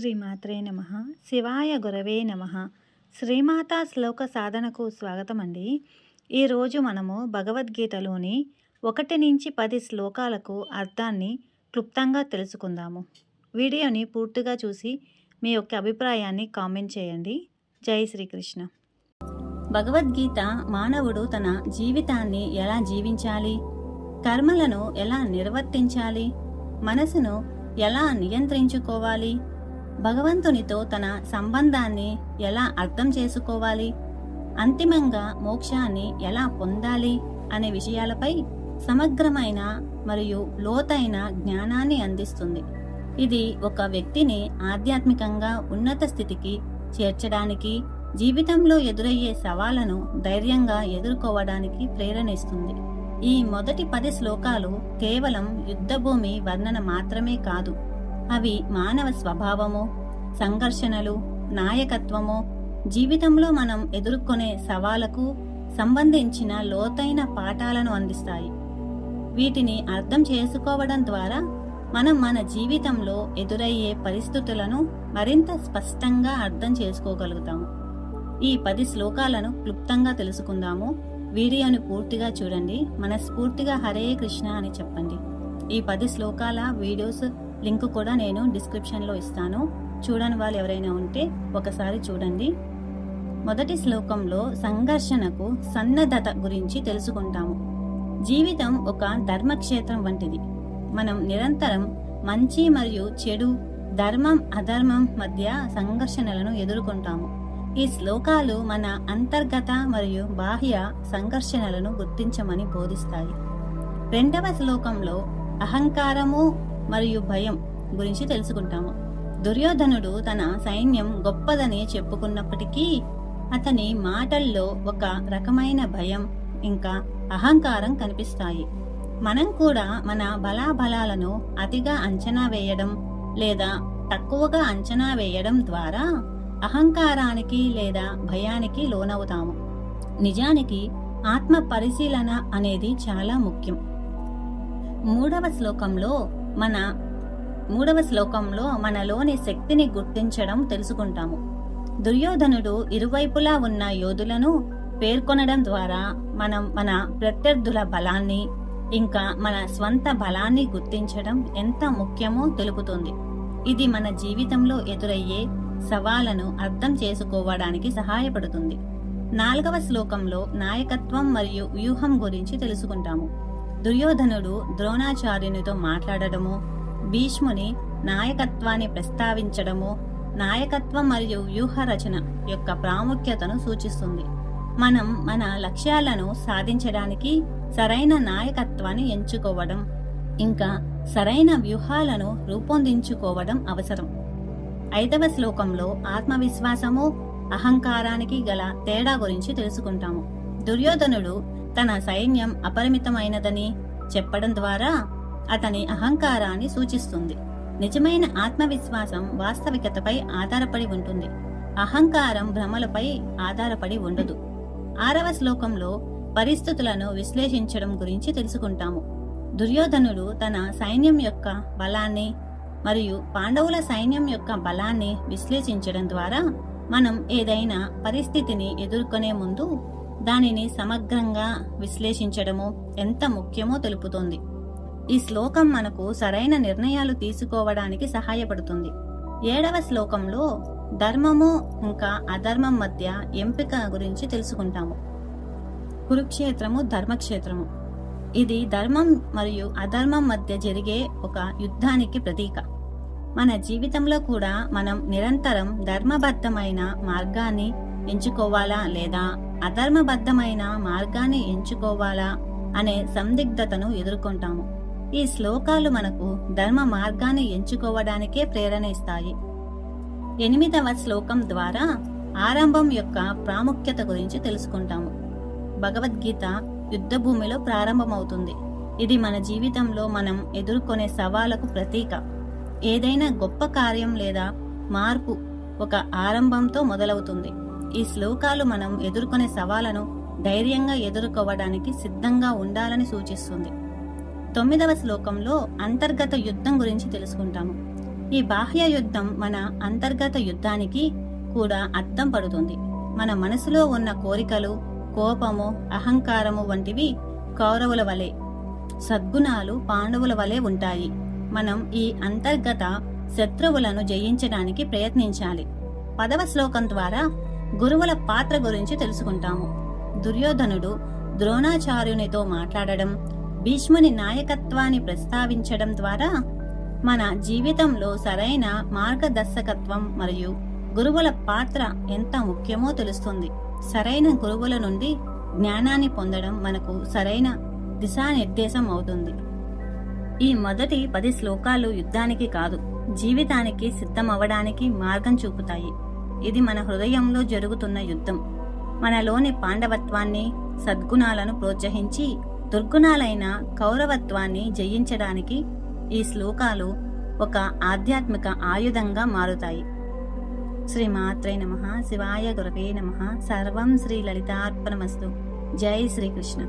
శ్రీమాత్రే నమ. శివాయ గురవే నమ. శ్రీమాతా శ్లోక సాధనకు స్వాగతం అండి ఈరోజు మనము భగవద్గీతలోని ఒకటి నుంచి పది శ్లోకాలకు అర్థాన్ని క్లుప్తంగా తెలుసుకుందాము. వీడియోని పూర్తిగా చూసి మీ యొక్క అభిప్రాయాన్ని కామెంట్ చేయండి. జై శ్రీకృష్ణ. భగవద్గీత మానవుడు తన జీవితాన్ని ఎలా జీవించాలి? కర్మలను ఎలా నిర్వర్తించాలి? మనసును ఎలా నియంత్రించుకోవాలి? భగవంతునితో తన సంబంధాన్ని ఎలా అర్థం చేసుకోవాలి? అంతిమంగా మోక్షాన్ని ఎలా పొందాలి? అనే విషయాలపై సమగ్రమైన మరియు లోతైన జ్ఞానాన్ని అందిస్తుంది. ఇది ఒక వ్యక్తిని ఆధ్యాత్మికంగా ఉన్నత స్థితికి చేర్చడానికి జీవితంలో ఎదురయ్యే సవాళ్ళను ధైర్యంగా ఎదుర్కోవడానికి ప్రేరణిస్తుంది ఈ మొదటి పది శ్లోకాలు కేవలం యుద్ధభూమి వర్ణన మాత్రమే కాదు. అవి మానవ స్వభావము సంఘర్షణలు నాయకత్వము జీవితంలో మనం ఎదుర్కొనే సవాలకు సంబంధించిన లోతైన పాఠాలను అందిస్తాయి. వీటిని అర్థం చేసుకోవడం ద్వారా మనం మన జీవితంలో ఎదురయ్యే పరిస్థితులను మరింత స్పష్టంగా అర్థం చేసుకోగలుగుతాము. ఈ పది శ్లోకాలను క్లుప్తంగా తెలుసుకుందాము. వీడియోని పూర్తిగా చూడండి. మనస్ఫూర్తిగా హరే కృష్ణ అని చెప్పండి. ఈ పది శ్లోకాల వీడియోస్ లింక్ కూడా నేను డిస్క్రిప్షన్లో ఇస్తాను. చూడని వాళ్ళు ఎవరైనా ఉంటే ఒకసారి చూడండి. మొదటి శ్లోకంలో సంఘర్షణకు సన్నద్ధత గురించి తెలుసుకుంటాము. జీవితం ఒక ధర్మక్షేత్రం వంటిది. మనం నిరంతరం మంచి మరియు చెడు ధర్మం అధర్మం మధ్య సంఘర్షణలను ఎదుర్కొంటాము. ఈ శ్లోకాలు మన అంతర్గత మరియు బాహ్య సంఘర్షణలను గుర్తించమని బోధిస్తాయి. రెండవ శ్లోకంలో అహంకారము మరియు భయం గురించి తెలుసుకుంటాము. దుర్యోధనుడు తన సైన్యం గొప్పదని చెప్పుకున్నప్పటికీ అతని మాటల్లో ఒక రకమైన భయం ఇంకా అహంకారం కనిపిస్తాయి. మనం కూడా మన బలాబలాలను అతిగా అంచనా వేయడం లేదా తక్కువగా అంచనా వేయడం ద్వారా అహంకారానికి లేదా భయానికి లోనవుతాము. నిజానికి ఆత్మ పరిశీలన అనేది చాలా ముఖ్యం. మూడవ శ్లోకంలో మన మూడవ శ్లోకంలో మనలోని శక్తిని గుర్తించడం తెలుసుకుంటాము. దుర్యోధనుడు ఇరువైపులా ఉన్న యోధులను పేర్కొనడం ద్వారా మనం మన ప్రత్యర్థుల బలాన్ని ఇంకా మన స్వంత బలాన్ని గుర్తించడం ఎంత ముఖ్యమో తెలుపుతుంది. ఇది మన జీవితంలో ఎదురయ్యే సవాళ్ళను అర్థం చేసుకోవడానికి సహాయపడుతుంది. నాలుగవ శ్లోకంలో నాయకత్వం మరియు వ్యూహం గురించి తెలుసుకుంటాము. దుర్యోధనుడు ద్రోణాచార్యునితో మాట్లాడడము భీష్ముని నాయకత్వాన్ని ప్రస్తావించడము నాయకత్వం మరియు వ్యూహ రచన యొక్క ప్రాముఖ్యతను సూచిస్తుంది. మనం మన లక్ష్యాలను సాధించడానికి సరైన నాయకత్వాన్ని ఎంచుకోవడం ఇంకా సరైన వ్యూహాలను రూపొందించుకోవడం అవసరం. ఐదవ శ్లోకంలో ఆత్మవిశ్వాసము అహంకారానికి గల తేడా గురించి తెలుసుకుంటాము. దుర్యోధనుడు తన సైన్యం అపరిమితమైనదని చెప్పడం ద్వారా అతని అహంకారాన్ని సూచిస్తుంది. నిజమైన ఆత్మవిశ్వాసం వాస్తవికతపై ఆధారపడి ఉంటుంది. అహంకారం భ్రమలపై ఆధారపడి ఉండదు. ఆరవ శ్లోకంలో పరిస్థితులను విశ్లేషించడం గురించి తెలుసుకుంటాము. దుర్యోధనుడు తన సైన్యం యొక్క బలాన్ని మరియు పాండవుల సైన్యం యొక్క బలాన్ని విశ్లేషించడం ద్వారా మనం ఏదైనా పరిస్థితిని ఎదుర్కొనే ముందు దానిని సమగ్రంగా విశ్లేషించడము ఎంత ముఖ్యమో తెలుపుతోంది. ఈ శ్లోకం మనకు సరైన నిర్ణయాలు తీసుకోవడానికి సహాయపడుతుంది. ఏడవ శ్లోకంలో ధర్మము ఇంకా అధర్మం మధ్య ఎంపిక గురించి తెలుసుకుంటాము. కురుక్షేత్రము ధర్మక్షేత్రము. ఇది ధర్మం మరియు అధర్మం మధ్య జరిగే ఒక యుద్ధానికి ప్రతీక. మన జీవితంలో కూడా మనం నిరంతరం ధర్మబద్ధమైన మార్గాన్ని ఎంచుకోవాలా లేదా అధర్మబద్ధమైన మార్గాన్ని ఎంచుకోవాలా అనే సందిగ్ధతను ఎదుర్కొంటాము. ఈ శ్లోకాలు మనకు ధర్మ మార్గాన్ని ఎంచుకోవడానికే ప్రేరణ ఇస్తాయి. ఎనిమిదవ శ్లోకం ద్వారా ఆరంభం యొక్క ప్రాముఖ్యత గురించి తెలుసుకుంటాము. భగవద్గీత యుద్ధ భూమిలో ప్రారంభమవుతుంది. ఇది మన జీవితంలో మనం ఎదుర్కొనే సవాలకు ప్రతీక. ఏదైనా గొప్ప కార్యం లేదా మార్పు ఒక ఆరంభంతో మొదలవుతుంది. ఈ శ్లోకాలు మనం ఎదుర్కొనే సవాలను ధైర్యంగా ఎదుర్కోవడానికి సిద్ధంగా ఉండాలని సూచిస్తుంది. తొమ్మిదవ శ్లోకంలో అంతర్గత యుద్ధం గురించి తెలుసుకుంటాము. ఈ బాహ్య యుద్ధం మన అంతర్గత యుద్ధానికి కూడా అర్థం పడుతుంది. మన మనసులో ఉన్న కోరికలు కోపము అహంకారము వంటివి కౌరవుల వలె సద్గుణాలు పాండవుల వలె ఉంటాయి. మనం ఈ అంతర్గత శత్రువులను జయించడానికి ప్రయత్నించాలి. పదవ శ్లోకం ద్వారా గురువుల పాత్ర గురించి తెలుసుకుంటాము. దుర్యోధనుడు ద్రోణాచార్యునితో మాట్లాడడం భీష్ముని నాయకత్వాన్ని ప్రస్తావించడం ద్వారా మన జీవితంలో సరైన మార్గదర్శకత్వం మరియు గురువుల పాత్ర ఎంత ముఖ్యమో తెలుస్తుంది. సరైన గురువుల నుండి జ్ఞానాన్ని పొందడం మనకు సరైన దిశానిర్దేశం అవుతుంది. ఈ మొదటి పది శ్లోకాలు యుద్ధానికి కాదు జీవితానికి సిద్ధమవ్వడానికి మార్గం చూపుతాయి. ఇది మన హృదయంలో జరుగుతున్న యుద్ధం. మనలోని పాండవత్వాన్ని సద్గుణాలను ప్రోత్సహించి దుర్గుణాలైన కౌరవత్వాన్ని జయించడానికి ఈ శ్లోకాలు ఒక ఆధ్యాత్మిక ఆయుధంగా మారుతాయి. శ్రీమాత్రే నమ. శివాయ గురవే నమ. సర్వం శ్రీ లలితార్పణమస్తు. జై శ్రీకృష్ణ.